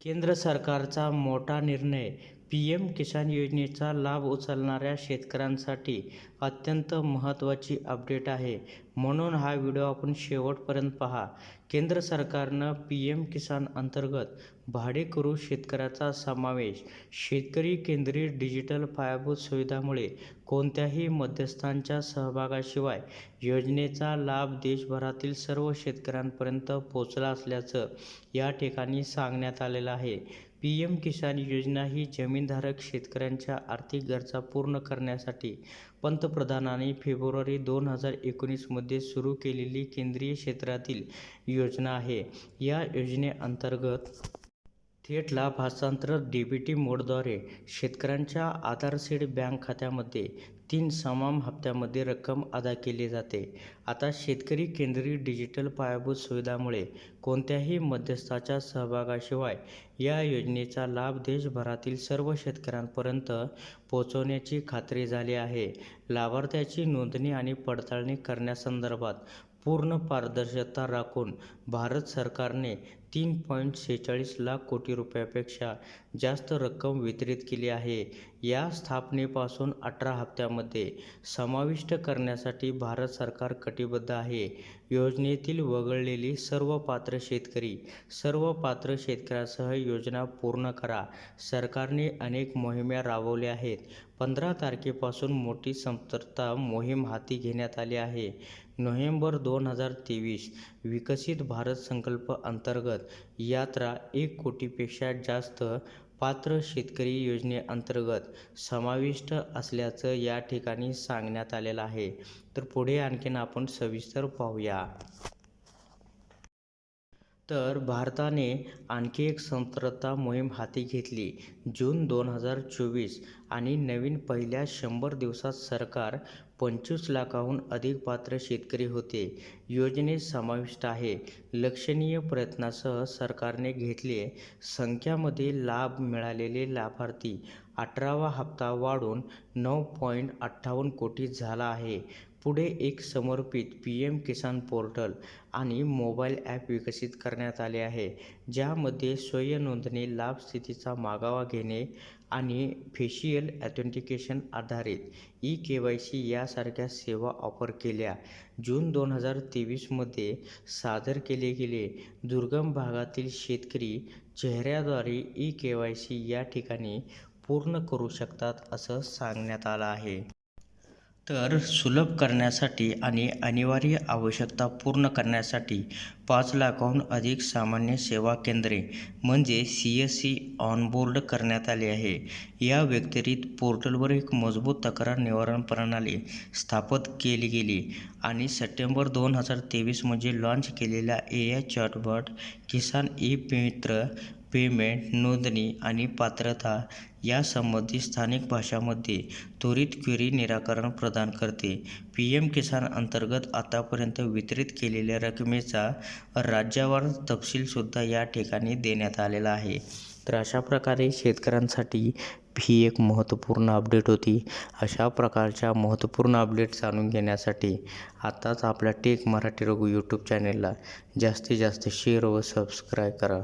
केंद्र सरकारचा मोठा निर्णय पी एम किसान योजनेचा लाभ उचलणाऱ्या शेतकऱ्यांसाठी अत्यंत महत्त्वाची अपडेट आहे. म्हणून हा व्हिडिओ आपण शेवटपर्यंत पहा. केंद्र सरकारनं पी एम किसान अंतर्गत भाडेकरू शेतकऱ्याचा समावेश. शेतकरी केंद्रित डिजिटल पायाभूत सुविधामुळे कोणत्याही मध्यस्थांच्या सहभागाशिवाय योजनेचा लाभ देशभरातील सर्व शेतकऱ्यांपर्यंत पोचला असल्याचं या ठिकाणी सांगण्यात आलेलं आहे. पी एम किसान योजना ही जमीनधारक शेतकऱ्यांच्या आर्थिक गरजा पूर्ण करण्यासाठी पंतप्रधानांनी फेब्रुवारी दोन हजार एकोणीसमध्ये सुरू केलेली केंद्रीय क्षेत्रातील योजना आहे. या योजनेअंतर्गत थेट लाभ हस्तांतरण डीबीटी मोडद्वारे शेतकऱ्यांच्या आधारसीड बँक खात्यामध्ये तीन समान हप्त्यामध्ये रक्कम अदा केली जाते. आता शेतकरी केंद्रीय डिजिटल पायाभूत सुविधामुळे कोणत्याही मध्यस्थाच्या सहभागाशिवाय या योजनेचा लाभ देशभरातील सर्व शेतकऱ्यांपर्यंत पोहोचवण्याची खात्री झाली आहे. लाभार्थ्याची नोंदणी आणि पडताळणी करण्यासंदर्भात पूर्ण पारदर्शकता राखून भारत सरकारने तीन पॉईंट सेहेचाळीस लाख कोटी रुपयापेक्षा जास्त रक्कम वितरित केली आहे. या स्थापनेपासून अठरा हप्त्यामध्ये समाविष्ट करण्यासाठी भारत सरकार कटिबद्ध आहे. योजनेतील वगळलेली सर्व पात्र शेतकरी सर्व पात्र शेतकऱ्यासह योजना पूर्ण करा. सरकारने अनेक मोहिम्या राबवल्या आहेत. पंधरा तारखेपासून मोठी संतर्कता मोहीम हाती घेण्यात आली आहे. नोव्हेंबर दोन हजार तेवीस विकसित भारत संकल्प अंतर्गत यात्रा एक कोटीपेक्षा जास्त पात्र शेतकरी योजनेअंतर्गत समाविष्ट असल्याचं या ठिकाणी सांगण्यात आलेलं आहे. तर पुढे आणखीन आपण सविस्तर पाहूया. तर भारताने आणखी एक संतर्कता मोहीम हाती घेतली. जून दोन हजार चोवीस आणि नवीन पहिल्या शंभर दिवसात सरकार पंचवीस लाखाहून अधिक पात्र शेतकरी होते. योजनेत समाविष्ट आहे. लक्षणीय प्रयत्नासह सरकारने घेतले. संख्यामध्ये लाभ मिळालेले लाभार्थी अठरावा हप्ता वाढून नऊ पॉईंट अठ्ठावन्न कोटी झाला आहे. पुढे एक समर्पित पी एम किसान पोर्टल आणि मोबाईल ॲप विकसित करण्यात आले आहे ज्यामध्ये स्वयंनोंदणी लाभ स्थितीचा मागोवा घेणे आणि फेशियल ॲथेंटिकेशन आधारित ई के वाय सी यासारख्या सेवा ऑफर केल्या. जून दोन हजार तेवीसमध्ये सादर केले गेले. दुर्गम भागातील शेतकरी चेहऱ्याद्वारे ई के वाय सी या ठिकाणी पूर्ण करू शकतात असं सांगण्यात आलं आहे. तर सुलभ करण्यासाठी आणि अनिवार्य आवश्यकता पूर्ण करण्यासाठी पाच लाखाहून अधिक सामान्य सेवा केंद्रे म्हणजे सी एस सी ऑनबोर्ड करण्यात आले आहे. या व्यतिरिक्त पोर्टलवर एक मजबूत तक्रार निवारण प्रणाली स्थापित केली गेली आणि सप्टेंबर दोन हजार तेवीसमध्ये लॉन्च केलेल्या A I chatbot Kisan e Mitra payment नोंदणी आणि पात्रता यासंबंधी स्थानिक भाषांमध्ये त्वरित क्वेरी निराकरण प्रदान करते. पी एम किसान अंतर्गत आतापर्यंत वितरित केलेल्या रकमेचा राज्यावार तपशीलसुद्धा या ठिकाणी देण्यात आलेला आहे. तर अशा प्रकारे शेतकऱ्यांसाठी ही एक महत्त्वपूर्ण अपडेट होती. अशा प्रकारच्या महत्त्वपूर्ण अपडेट जाणून घेण्यासाठी आत्ताच आपल्या टेक मराठी रघु यूट्यूब चॅनेलला जास्तीत जास्त शेअर व सबस्क्राईब करा.